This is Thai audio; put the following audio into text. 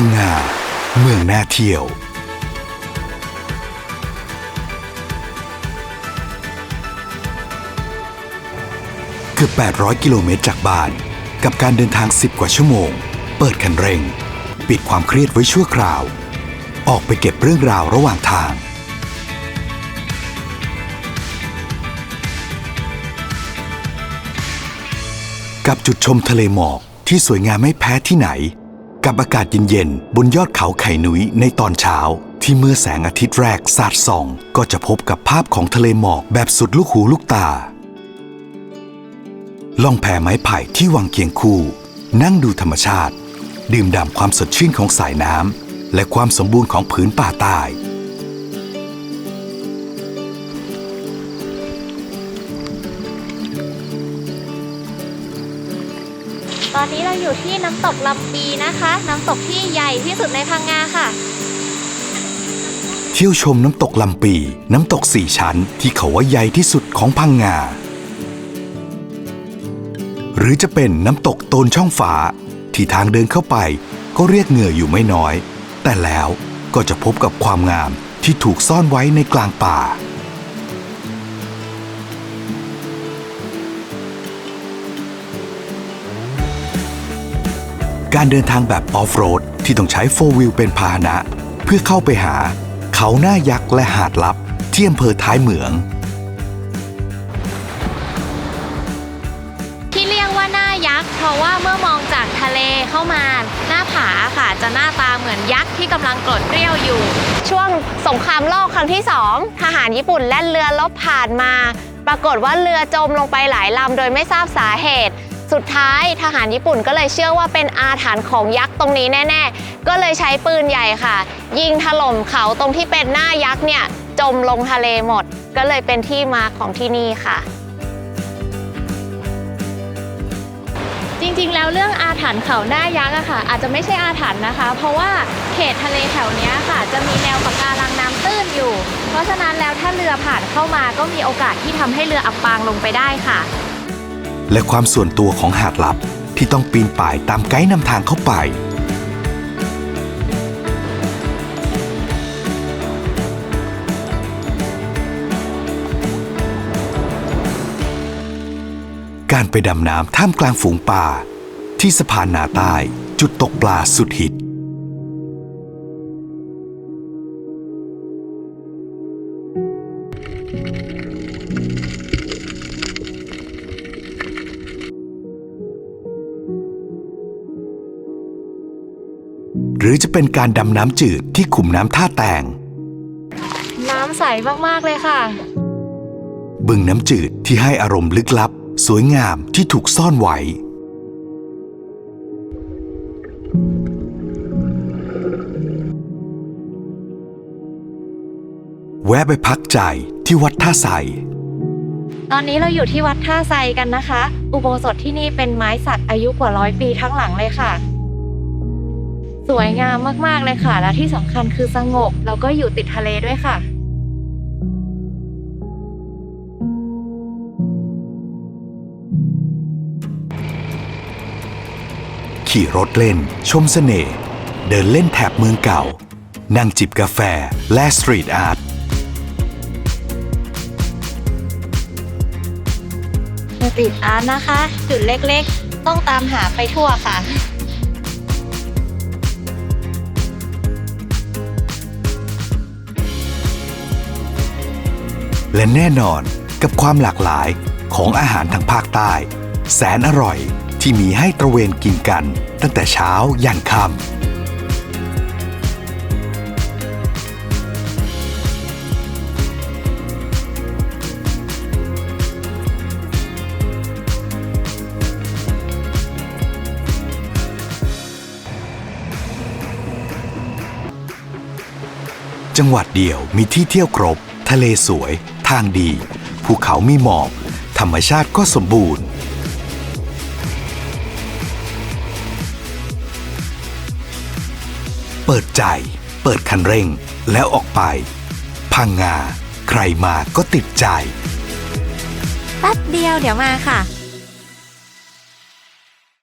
พังงา เมืองน่าเที่ยว เกือบ 800 กิโลเมตรจากบ้าน กับการเดินทาง 10 กว่าชั่วโมง เปิดคันเร่ง ปิดความเครียดไว้ชั่วคราว ออกไปเก็บเรื่องราวระหว่างทาง กับจุดชมทะเลหมอกที่สวยงามไม่แพ้ที่ไหน กับอากาศเย็นๆ บนยอดเขาไข่นุ้ยในตอนเช้า ที่เมื่อแสงอาทิตย์แรกสาดส่อง ก็จะพบกับภาพของทะเลหมอกแบบสุดลูกหูลูกตา ล่องแพไม้ไผ่ที่วางเคียงคู่ นั่งดูธรรมชาติ ดื่มด่ำความสดชื่นของสายน้ำและความสมบูรณ์ของผืนป่าใต้ อนนี้เราอยู่ที่น้ำตกลำปีนะคะ น้ำตกที่ใหญ่ที่สุดในพังงาค่ะเที่ยวชมน้ำตกลำปี น้ำตกสี่ชั้นที่เขาว่าใหญ่ที่สุดของพังงา หรือจะเป็นน้ำตกโตนช่องฟ้าที่ทางเดินเข้าไปก็เรียกเหงื่ออยู่ไม่น้อย แต่แล้วก็จะพบกับความงามที่ถูกซ่อนไว้ในกลางป่า การเดินทางแบบออฟโรดที่ต้องใช้โฟวิลเป็นพาหนะ เพื่อเข้าไปหาเขาหน้ายักษ์และหาดลับที่อำเภอท้ายเหมือง ที่เรียกว่าหน้ายักษ์เพราะว่าเมื่อมองจากทะเลเข้ามา หน้าผาค่ะจะหน้าตาเหมือนยักษ์ที่กำลังกรดเกลี้ยวอยู่ ช่วงสงครามโลกครั้งที่2ทหารญี่ปุ่นแล่นเรือลบผ่านมา ปรากฏว่าเรือจมลงไปหลายลำโดยไม่ทราบสาเหตุ สุดท้ายทหารญี่ปุ่นก็เลยเชื่อว่าเป็นอาถรรพ์ของยักษ์ตรงนี้แน่ ๆ ก็เลยใช้ปืนใหญ่ค่ะ ยิงถล่มเขาตรงที่เป็นหน้ายักษ์เนี่ยจมลงทะเลหมด ก็เลยเป็นที่มาของที่นี่ค่ะจริงๆ แล้วเรื่องอาถรรพ์เขาหน้ายักษ์อะค่ะ อาจจะไม่ใช่อาถรรพ์นะคะ เพราะว่าเขตทะเลแถวนี้ค่ะ จะมีแนวปะการังน้ำตื้นอยู่ เพราะฉะนั้นแล้วถ้าเรือผ่านเข้ามาก็มีโอกาสที่ทำให้เรืออับปางลงไปได้ค่ะ และความส่วนตัวของหาดลับที่ต้องปีนป่ายตามไกด์นำทางเข้าไป การไปดำน้ำท่ามกลางฝูงป่า ที่สะพานนาใต้จุดตกปลาสุดฮิต รือจะเป็นการดำน้ำจืดที่ขุมน้ำท่าแตง น้ำใสมาก ๆ เลยค่ะ บึงน้ำจืดที่ให้อารมณ์ลึกลับ สวยงามที่ถูกซ่อนไว้ แวะไปพักใจที่วัดท่าใส ตอนนี้เราอยู่ที่วัดท่าไซกันนะคะ อุโบสถที่นี่เป็นไม้สักอายุกว่าร้อยปีทั้งหลังเลยค่ะ สวยงามมากๆเลยค่ะ และที่สำคัญคือสงบ แล้วก็อยู่ติดทะเลด้วยค่ะขี่รถเล่น ชมเสน่ห์เดินเล่นแถบเมืองเก่า นั่งจิบกาแฟ และสตรีทอาร์ตสตรีทอาร์ตนะคะ จุดเล็กๆ ต้องตามหาไปทั่วค่ะ และแน่นอนกับความหลากหลายของอาหารทางภาคใต้ แสนอร่อยที่มีให้ตระเวนกินกัน ตั้งแต่เช้ายันค่ำจังหวัดเดียวมีที่เที่ยวครบ ทะเลสวย ทางดี ภูเขามีหมอกธรรมชาติก็สมบูรณ์ เปิดใจ เปิดคันเร่งแล้วออกไป พังงา ใครมาก็ติดใจ แป๊บเดียวเดี๋ยวมาค่ะ